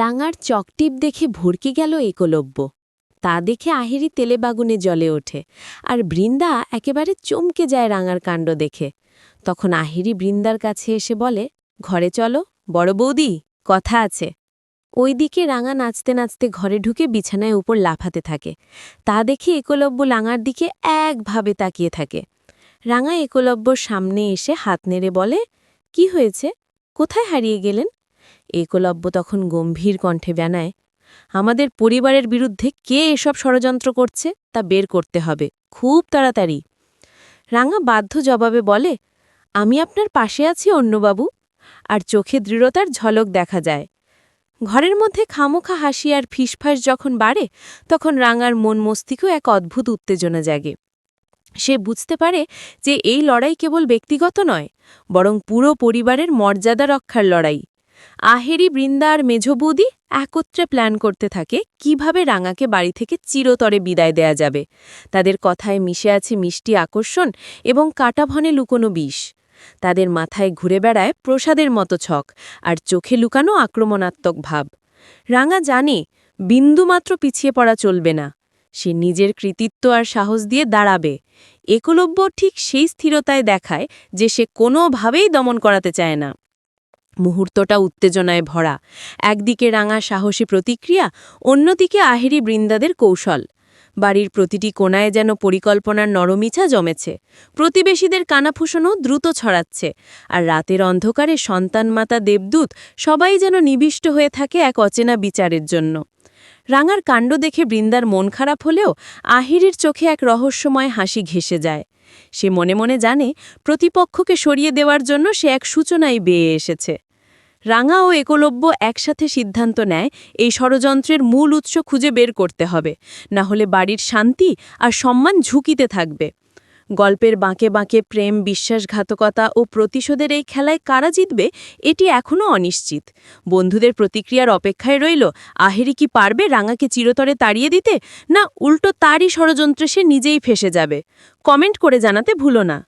রাঙার চকটিপ দেখে ভরকে গেল একলব্য। তা দেখে আহেরি তেলে বাগুনে জ্বলে ওঠে, আর বৃন্দা একেবারে চমকে যায় রাঙার কাণ্ড দেখে। তখন আহেরি বৃন্দার কাছে এসে বলে, ঘরে চলো, বড় বৌদি, কথা আছে। ওইদিকে রাঙা নাচতে নাচতে ঘরে ঢুকে বিছানায় উপর লাফাতে থাকে। তা দেখে একলব্য রাঙার দিকে একভাবে তাকিয়ে থাকে। রাঙা একলব্যর সামনে এসে হাত নেড়ে বলে, কি হয়েছে? কোথায় হারিয়ে গেলেন? একলব্য তখন গম্ভীর কণ্ঠে জানায়, আমাদের পরিবারের বিরুদ্ধে কে এসব ষড়যন্ত্র করছে তা বের করতে হবে, খুব তাড়াতাড়ি। রাঙা বাধ্য জবাবে বলে, আমি আপনার পাশে আছি অন্যবাবু আর চোখে দৃঢ়তার ঝলক দেখা যায়। ঘরের মধ্যে খামোখা হাসি আর ফিসফাস যখন বাড়ে, তখন রাঙার মন মস্তিষ্ক এক অদ্ভুত উত্তেজনা জাগে। সে বুঝতে পারে যে এই লড়াই কেবল ব্যক্তিগত নয়, বরং পুরো পরিবারের মর্যাদা রক্ষার লড়াই। আহেরি, বৃন্দা আর মেঝবৌদি একত্রে প্ল্যান করতে থাকে কীভাবে রাঙাকে বাড়ি থেকে চিরতরে বিদায় দেয়া যাবে। তাদের কথায় মিশে আছে মিষ্টি আকর্ষণ এবং কাটাভনে লুকোনো বিষ। তাদের মাথায় ঘুরে বেড়ায় প্রসাদের মতো ছক আর চোখে লুকানো আক্রমণাত্মক ভাব। রাঙা জানে বিন্দুমাত্র পিছিয়ে পড়া চলবে না। সে নিজের কৃতিত্ব আর সাহস দিয়ে দাঁড়াবে। একলব্য ঠিক সেই স্থিরতায় দেখায় যে সে কোনোভাবেই দমন করাতে চায় না। মুহূর্তটা উত্তেজনায় ভরা। একদিকে রাঙা সাহসী প্রতিক্রিয়া, অন্যদিকে আহেরি বৃন্দাদের কৌশল। বাড়ির প্রতিটি কোনায় যেন পরিকল্পনার নরমিছা জমেছে। প্রতিবেশীদের কানাফুসনও দ্রুত ছড়াচ্ছে। আর রাতের অন্ধকারে সন্তান মাতা দেবদূত সবাই যেন নিবিষ্ট হয়ে থাকে এক অচেনা বিচারের জন্য। রাঙার কাণ্ড দেখে বৃন্দার মন খারাপ হলেও আহিরির চোখে এক রহস্যময় হাসি ঘেসে যায়। সে মনে মনে জানে, প্রতিপক্ষকে সরিয়ে দেওয়ার জন্য সে এক সূচনাই বেয়ে এসেছে। রাঙা ও একলব্য একসাথে সিদ্ধান্ত নেয়, এই ষড়যন্ত্রের মূল উৎস খুঁজে বের করতে হবে। না হলে বাড়ির শান্তি আর সম্মান ঝুঁকিতে থাকবে। গল্পের বাঁকে বাঁকে প্রেম, বিশ্বাসঘাতকতা ও প্রতিশোধের এই খেলায় কারা জিতবে, এটি এখনও অনিশ্চিত। বন্ধুদের প্রতিক্রিয়ার অপেক্ষায় রইল, আহেরি কি পারবে রাঙাকে চিরতরে তাড়িয়ে দিতে, না উল্টো তারই ষড়যন্ত্রে সে নিজেই ফেসে যাবে? কমেন্ট করে জানাতে ভুলো না।